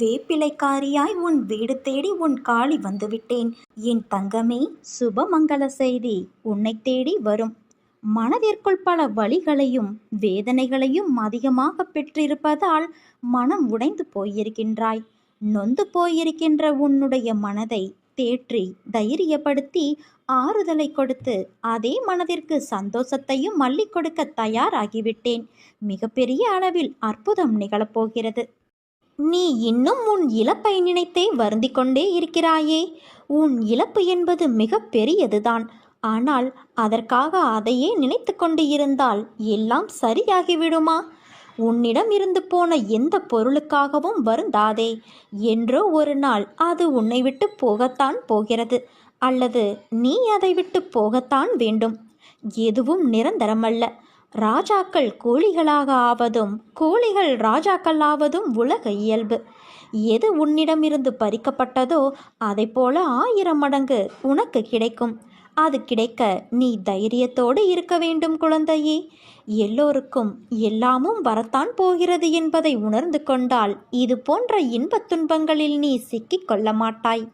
வேப்பிலைக்காரியாய் உன் வீடு தேடி உன் காளி வந்துவிட்டேன். என் தங்கமே சுபமங்கள செய்தி உன்னை தேடி வரும். மனதிற்குள் பல வழிகளையும் வேதனைகளையும் அதிகமாக பெற்றிருப்பதால் மனம் உடைந்து போயிருக்கின்றாய். நொந்து போயிருக்கின்ற உன்னுடைய மனதை தேற்றி தைரியப்படுத்தி ஆறுதலை கொடுத்து அதே மனதிற்கு சந்தோஷத்தையும் மல்லிக் கொடுக்க தயாராகிவிட்டேன். மிகப்பெரிய அளவில் அற்புதம் நிகழப்போகிறது நீ இன்னும் உன் இழப்பை நினைத்தே வருந்திக் கொண்டே இருக்கிறாயே. உன் இழப்பு என்பது மிக பெரியதுதான். ஆனால் அதற்காக அதையே நினைத்து கொண்டு இருந்தால் எல்லாம் சரியாகிவிடுமா? உன்னிடம் இருந்து போன எந்த பொருளுக்காகவும் வருந்தாதே. என்றோ ஒரு நாள் அது உன்னை விட்டு போகத்தான் போகிறது. அல்லது நீ அதை விட்டு போகத்தான் வேண்டும். எதுவும் நிரந்தரமல்ல. ராஜாக்கள் கூலிகளாக ஆவதும் கூலிகள் ராஜாக்கள் ஆவதும் உலக இயல்பு. எது உன்னிடமிருந்து பறிக்கப்பட்டதோ அதை போல ஆயிரம் மடங்கு உனக்கு கிடைக்கும். அது கிடைக்க நீ தைரியத்தோடு இருக்க வேண்டும் குழந்தையே. எல்லோருக்கும் எல்லாமும் வரத்தான் போகிறது என்பதை உணர்ந்து கொண்டால் இது போன்ற இன்பத் துன்பங்களில் நீ சிக்கிக் கொள்ள மாட்டாய்.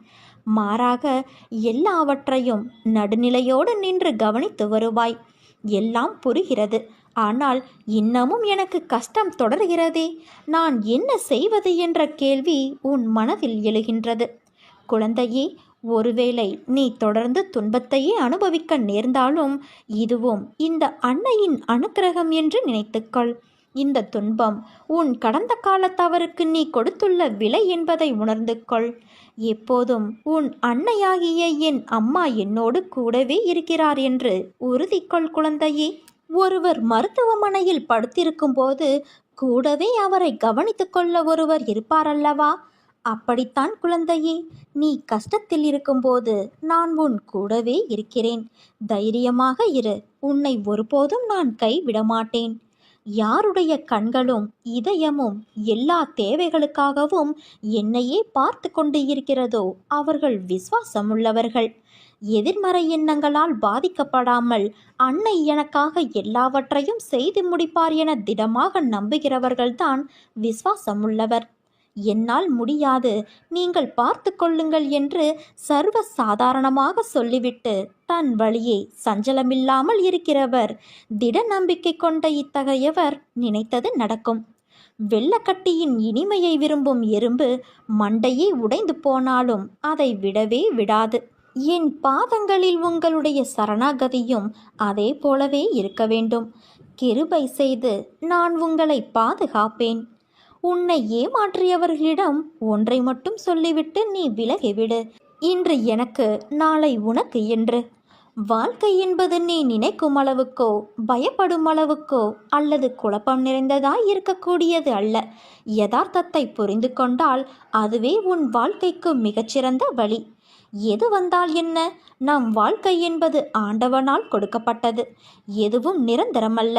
மாறாக எல்லாவற்றையும் நடுநிலையோடு நின்று கவனித்து வருவாய். எல்லாம் புரிகிறது. ஆனால் இன்னமும் எனக்கு கஷ்டம் தொடர்கிறதே. நான் என்ன செய்வது என்ற கேள்வி உன் மனதில் எழுகின்றது. குழந்தையே ஒருவேளை நீ தொடர்ந்து துன்பத்தையே அனுபவிக்க நேர்ந்தாலும் இதுவும் இந்த அன்னையின் அனுக்கிரகம் என்று நினைத்துக்கொள். இந்த துன்பம் உன் கடந்த கால தவறுக்கு நீ கொடுத்துள்ள விலை என்பதை உணர்ந்து கொள். எப்போதும் உன் அன்னையாகிய என் அம்மா என்னோடு கூடவே இருக்கிறார் என்று உறுதி கொள் குழந்தையே. ஒருவர் மருத்துவமனையில் படுத்திருக்கும் போது கூடவே அவரை கவனித்துக் கொள்ள ஒருவர் இருப்பாரல்லவா அப்படித்தான் குழந்தையே நீ கஷ்டத்தில் இருக்கும்போது நான் உன் கூடவே இருக்கிறேன். தைரியமாக இரு உன்னை ஒருபோதும் நான் கைவிட மாட்டேன் யாருடைய கண்களும் இதயமும் எல்லா தேவைகளுக்காகவும் என்னையே பார்த்து கொண்டு இருக்கிறதோ அவர்கள் விசுவாசமுள்ளவர்கள். எதிர்மறை எண்ணங்களால் பாதிக்கப்படாமல் அன்னை எனக்காக எல்லாவற்றையும் செய்து முடிப்பார் என திடமாக நம்புகிறவர்கள்தான் விசுவாசமுள்ளவர். என்னால் முடியாது. நீங்கள் பார்த்து கொள்ளுங்கள் என்று சர்வ சாதாரணமாக சொல்லிவிட்டு தன் வழியே சஞ்சலமில்லாமல் இருக்கிறவர். திட நம்பிக்கை கொண்ட இத்தகையவர் நினைத்தது நடக்கும். வெள்ளக்கட்டியின் இனிமையை விரும்பும் எறும்பு மண்டையே உடைந்து போனாலும் அதை விடவே விடாது. என் பாதங்களில் உங்களுடைய சரணாகதியும் அதே போலவே இருக்க வேண்டும். கிருபை செய்து நான் உங்களை பாதுகாப்பேன். உன்னை ஏமாற்றியவர்களிடம் ஒன்றை மட்டும் சொல்லிவிட்டு நீ விலகிவிடு இன்று எனக்கு நாளை உனக்கு என்று. வாழ்க்கை என்பது நீ நினைக்கும் அளவுக்கோ பயப்படும் அளவுக்கோ அல்லது குழப்பம் நிறைந்ததாய் இருக்கக்கூடியது அல்ல. யதார்த்தத்தை புரிந்து கொண்டால் அதுவே உன் வாழ்க்கைக்கு மிகச்சிறந்த வழி. எது வந்தால் என்ன? நம் வாழ்க்கை என்பது ஆண்டவனால் கொடுக்கப்பட்டது. எதுவும் நிரந்தரமல்ல.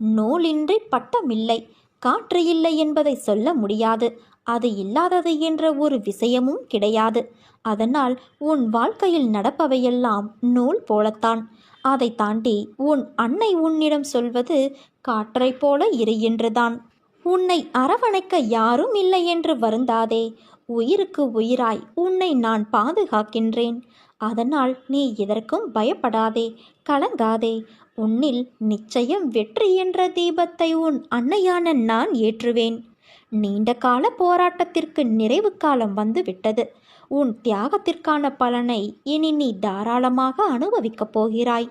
நூலின்றி பட்டம் இல்லை காற்று இல்லை என்பதை சொல்ல முடியாது. அது இல்லாதது என்ற ஒரு விஷயமும் கிடையாது. அதனால் உன் வாழ்க்கையில் நடப்பவையெல்லாம் நூல் போலத்தான். அதை தாண்டி உன் அன்னை உன்னிடம் சொல்வது காற்றைப் போல இரு என்றுதான். உன்னை அரவணைக்க யாரும் இல்லை என்று வருந்தாதே. உயிருக்கு உயிராய் உன்னை நான் பாதுகாக்கின்றேன். அதனால் நீ எதற்கும் பயப்படாதே கலங்காதே. உன்னில் நிச்சயம் வெற்றி என்ற தீபத்தை உன் அன்னையான நான் ஏற்றுவேன். நீண்ட கால போராட்டத்திற்கு நிறைவு காலம் வந்து விட்டது உன் தியாகத்திற்கான பலனை இனி நீ தாராளமாக அனுபவிக்கப் போகிறாய்.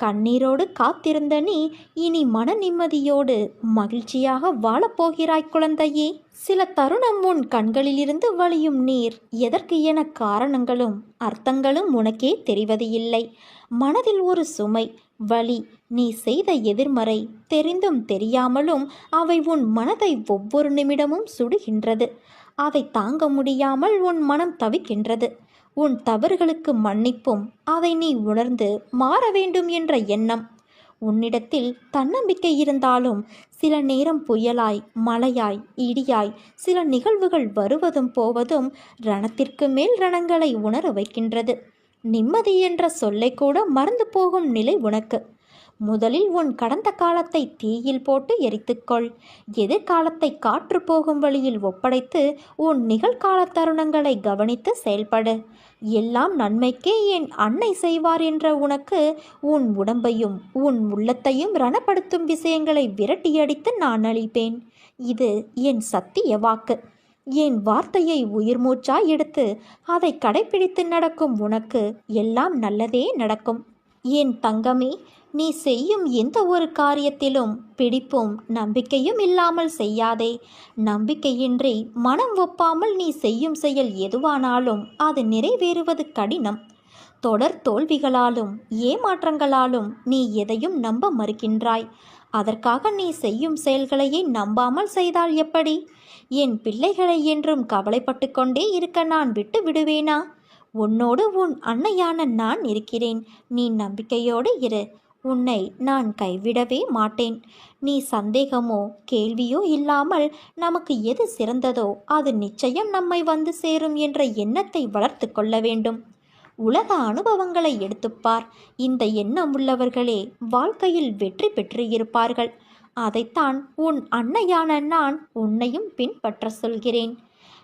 கண்ணீரோடு காத்திருந்த நீ இனி மன நிம்மதியோடு மகிழ்ச்சியாக வாழப்போகிறாய் குழந்தையே. சில தருணம் உன் கண்களிலிருந்து வழியும் நீர். எதற்கு என காரணங்களும் அர்த்தங்களும் உனக்கே தெரிவது இல்லை. மனதில் ஒரு சுமை வலி நீ செய்த எதிர்மறை தெரிந்தும் தெரியாமலும் அவை உன் மனதை ஒவ்வொரு நிமிடமும் சுடுகின்றது. அதை தாங்க முடியாமல் உன் மனம் தவிக்கின்றது. உன் தவறுகளுக்கு மன்னிப்பும் அதை நீ உணர்ந்து மாற வேண்டும் என்ற எண்ணம். உன்னிடத்தில் தன்னம்பிக்கை இருந்தாலும் சில நேரம் புயலாய் மழையாய் இடியாய் சில நிகழ்வுகள் வருவதும் போவதும் ரணத்திற்கு மேல் ரணங்களை உணர வைக்கின்றது. நிம்மதி என்ற சொல்லை கூட மறந்து போகும் நிலை உனக்கு. முதலில் உன் கடந்த காலத்தை தீயில் போட்டு எரித்துக்கொள். எதிர்காலத்தை காற்று போகும் வழியில் ஒப்படைத்து உன் நிகழ்கால தருணங்களை கவனித்து செயல்படு. எல்லாம் நன்மைக்கே என் அன்னை செய்வார் என்ற உனக்கு உன் உடம்பையும் உன் உள்ளத்தையும் ரணப்படுத்தும் விஷயங்களை விரட்டியடித்து நான் அளிப்பேன் இது என் சத்திய வாக்கு. என் வார்த்தையை உயிர் மூச்சாய் எடுத்து அதை கடைபிடித்து நடக்கும் உனக்கு எல்லாம் நல்லதே நடக்கும். என் தங்கமே நீ செய்யும் எந்த ஒரு காரியத்திலும் பிடிப்பும் நம்பிக்கையும் இல்லாமல் செய்யாதே. நம்பிக்கையின்றி மனம் ஒப்பாமல் நீ செய்யும் செயல் எதுவானாலும் அது நிறைவேறுவது கடினம். தொடர் தோல்விகளாலும் ஏமாற்றங்களாலும் நீ எதையும் நம்ப மறுக்கின்றாய். அதற்காக நீ செய்யும் செயல்களையே நம்பாமல் செய்தால் எப்படி? என் பிள்ளைகளை என்றும் கவலைப்பட்டு கொண்டே இருக்க நான் விட்டு விடுவேனா? உன்னோடு உன் அன்னையான நான் இருக்கிறேன். நீ நம்பிக்கையோடு இரு. உன்னை நான் கைவிடவே மாட்டேன். நீ சந்தேகமோ கேள்வியோ இல்லாமல் நமக்கு எது சிறந்ததோ அது நிச்சயம் நம்மை வந்து சேரும் என்ற எண்ணத்தை வளர்த்து கொள்ள வேண்டும். உலக அனுபவங்களை எடுத்துப்பார் இந்த எண்ணம் உள்ளவர்களே வாழ்க்கையில் வெற்றி பெற்று இருப்பார்கள். அதைத்தான் உன் அன்னையான நான் உன்னையும் பின்பற்ற சொல்கிறேன்.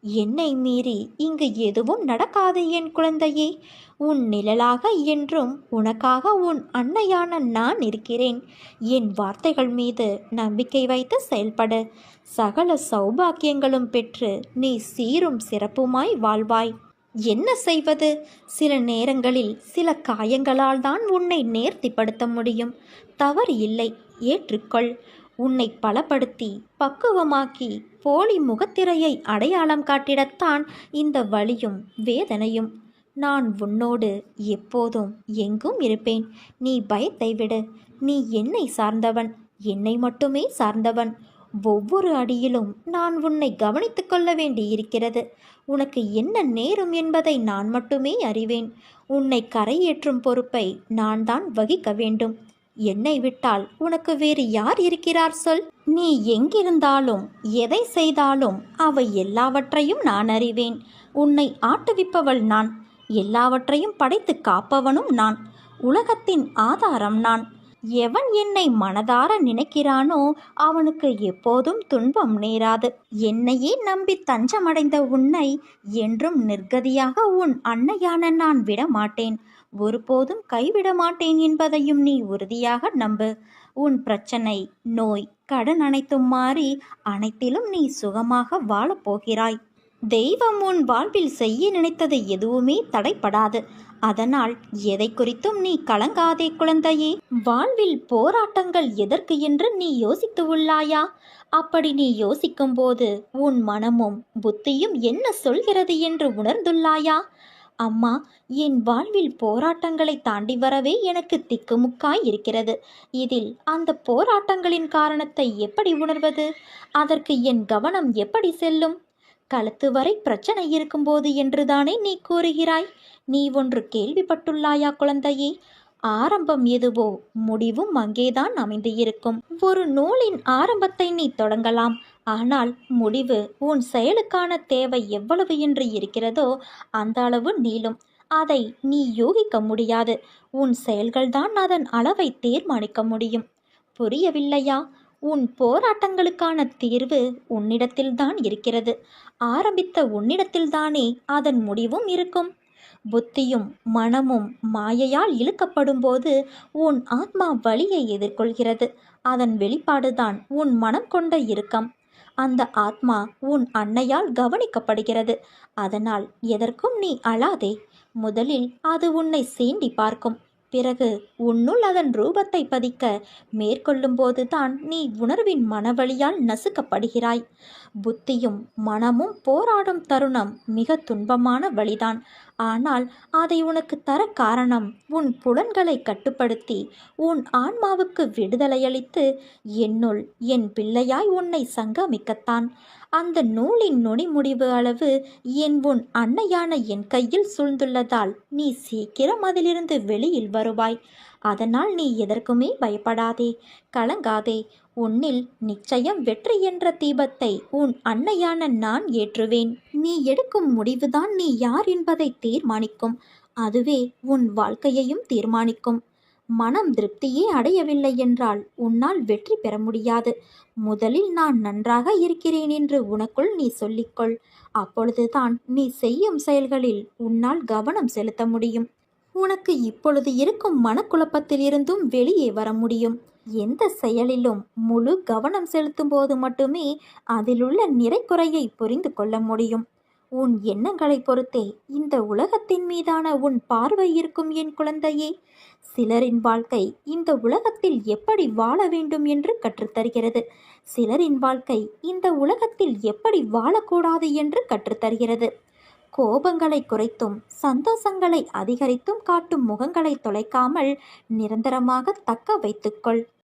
என்னை மீறி இங்கு எதுவும் நடக்காது என் குழந்தையே. உன் நிழலாக என்றும் உனக்காக உன் அன்னையான நான் இருக்கிறேன். என் வார்த்தைகள் மீது நம்பிக்கை வைத்து செயல்பட. சகல சௌபாக்கியங்களும் பெற்று நீ சீரும் சிறப்புமாய் வாழ்வாய். என்ன செய்வது? சில நேரங்களில் சில காயங்களால் தான் உன்னை நேர்த்திப்படுத்த முடியும். தவறு இல்லை. ஏற்றுக்கொள். உன்னை பலப்படுத்தி பக்குவமாக்கி போலி முகத்திரையை அடையாளம் காட்டிடத்தான் இந்த வலியும் வேதனையும். நான் உன்னோடு எப்போதும் எங்கும் இருப்பேன். நீ பயத்தை விடு. நீ என்னை சார்ந்தவன். என்னை மட்டுமே சார்ந்தவன். ஒவ்வொரு அடியிலும் நான் உன்னை கவனித்துக் கொள்ள வேண்டியிருக்கிறது. உனக்கு என்ன நேரும் என்பதை நான் மட்டுமே அறிவேன். உன்னை கரையேற்றும் பொறுப்பை நான் தான் வகிக்க வேண்டும். என்னை விட்டால் உனக்கு வேறு யார் இருக்கிறார் சொல்? நீ எங்கிருந்தாலும் எதை செய்தாலும் அவை எல்லாவற்றையும் நான் அறிவேன். உன்னை ஆட்டுவிப்பவள் நான். எல்லாவற்றையும் படைத்து காப்பவனும் நான். உலகத்தின் ஆதாரம் நான். எவன் என்னை மனதார நினைக்கிறானோ அவனுக்கு எப்போதும் துன்பம் நேராது. என்னையே நம்பி தஞ்சமடைந்த உன்னை என்றும் நிர்கதியாக உன் அன்னையான நான் விட மாட்டேன் ஒருபோதும் கைவிட மாட்டேன் என்பதையும் நீ உறுதியாக நம்பு. உன் பிரச்சனை நோய் கடன் அனைத்தும் மாறி அனைத்திலும் நீ சுகமாக வாழப்போகிறாய் தெய்வம் உன் வாழ்வில் செய்ய நினைத்தது எதுவுமே தடைப்படாது. அதனால் எதை குறித்தும் நீ கலங்காதே குழந்தையே. வாழ்வில் போராட்டங்கள் எதற்கு என்று நீ யோசித்து உள்ளாயா? அப்படி நீ யோசிக்கும்போது உன் மனமும் புத்தியும் என்ன சொல்கிறது என்று உணர்ந்துள்ளாயா? அம்மா என் வாழ்வில் போராட்டங்களை தாண்டி வரவே எனக்கு திக்குமுக்காய் இருக்கிறது. இதில் அந்த போராட்டங்களின் காரணத்தை எப்படி உணர்வது? அதற்கு என் கவனம் எப்படி செல்லும்? கழுத்து வரை பிரச்சனை இருக்கும்போது என்றுதானே நீ கூறுகிறாய்? நீ ஒன்று கேள்விப்பட்டுள்ளாயா குழந்தையே? ஆரம்பம் எதுவோ முடிவும் அங்கேதான் அமைந்து இருக்கும் ஒரு நூலின் ஆரம்பத்தை நீ தொடங்கலாம். ஆனால் முடிவு உன் செயலுக்கான தேவை எவ்வளவு என்று இருக்கிறதோ அந்த அளவு நீளும். அதை நீ யூகிக்க முடியாது. உன் செயல்கள்தான் அதன் அளவை தீர்மானிக்க முடியும். புரியவில்லையா? உன் போராட்டங்களுக்கான தீர்வு உன்னிடத்தில்தான் இருக்கிறது. ஆரம்பித்த உன்னிடத்தில்தானே அதன் முடிவும் இருக்கும். புத்தியும் மனமும் மாயையால் இழுக்கப்படும்போது உன் ஆத்மா வலியை எதிர்கொள்கிறது. அதன் வெளிப்பாடுதான் உன் மனம் கொண்ட இறுக்கம் அந்த ஆத்மா உன் அன்னையால் கவனிக்கப்படுகிறது. அதனால் எதற்கும் நீ அழாதே. முதலில் அது உன்னை சீண்டி பார்க்கும். பிறகு உன்னுள் அதன் ரூபத்தை பதிக்க மேற்கொள்ளும்போதுதான் நீ உணர்வின் மனவழியால் நசுக்கப்படுகிறாய். புத்தியும் மனமும் போராடும் தருணம் மிக துன்பமான வழிதான். ஆனால் அதை உனக்கு தர காரணம் உன் புலன்களை கட்டுப்படுத்தி உன் ஆன்மாவுக்கு விடுதலையளித்து என்னுள் என் பிள்ளையாய் உன்னை சங்கமிக்கத்தான். அந்த நூலின் நொடி முடிவு அளவு என் உன் அன்னையான என் கையில் சூழ்ந்துள்ளதால் நீ சீக்கிரம் அதிலிருந்து வெளியில் வருவாய். அதனால் நீ எதற்குமே பயப்படாதே. கலங்காதே. உன்னில் நிச்சயம் வெற்றி என்ற தீபத்தை உன் அன்னையான நான் ஏற்றுவேன். நீ எடுக்கும் முடிவுதான் நீ யார் என்பதை தீர்மானிக்கும். அதுவே உன் வாழ்க்கையையும் தீர்மானிக்கும். மனம் திருப்தியே அடையவில்லை என்றால் உன்னால் வெற்றி பெற முடியாது. முதலில் நான் நன்றாக இருக்கிறேன் என்று உனக்குள் நீ சொல்லிக்கொள். அப்பொழுதுதான் நீ செய்யும் செயல்களில் உன்னால் கவனம் செலுத்த முடியும். உனக்கு இப்பொழுது இருக்கும் மனக்குழப்பத்திலிருந்தும் வெளியே வர முடியும். எந்த செயலிலும் முழு கவனம் செலுத்தும் போது மட்டுமே அதிலுள்ள நிறைக்குறையை புரிந்து கொள்ள முடியும். உன் எண்ணங்களை பொறுத்தே இந்த உலகத்தின் மீதான உன் பார்வை இருக்கும் என் குழந்தையே சிலரின் வாழ்க்கை இந்த உலகத்தில் எப்படி வாழ வேண்டும் என்று கற்றுத்தருகிறது. சிலரின் வாழ்க்கை இந்த உலகத்தில் எப்படி வாழக்கூடாது என்று கற்றுத்தருகிறது. கோபங்களை குறைத்தும் சந்தோஷங்களை அதிகரித்தும் காட்டும் முகங்களை தொலைக்காமல் நிரந்தரமாக தக்க வைத்துக்கொள்.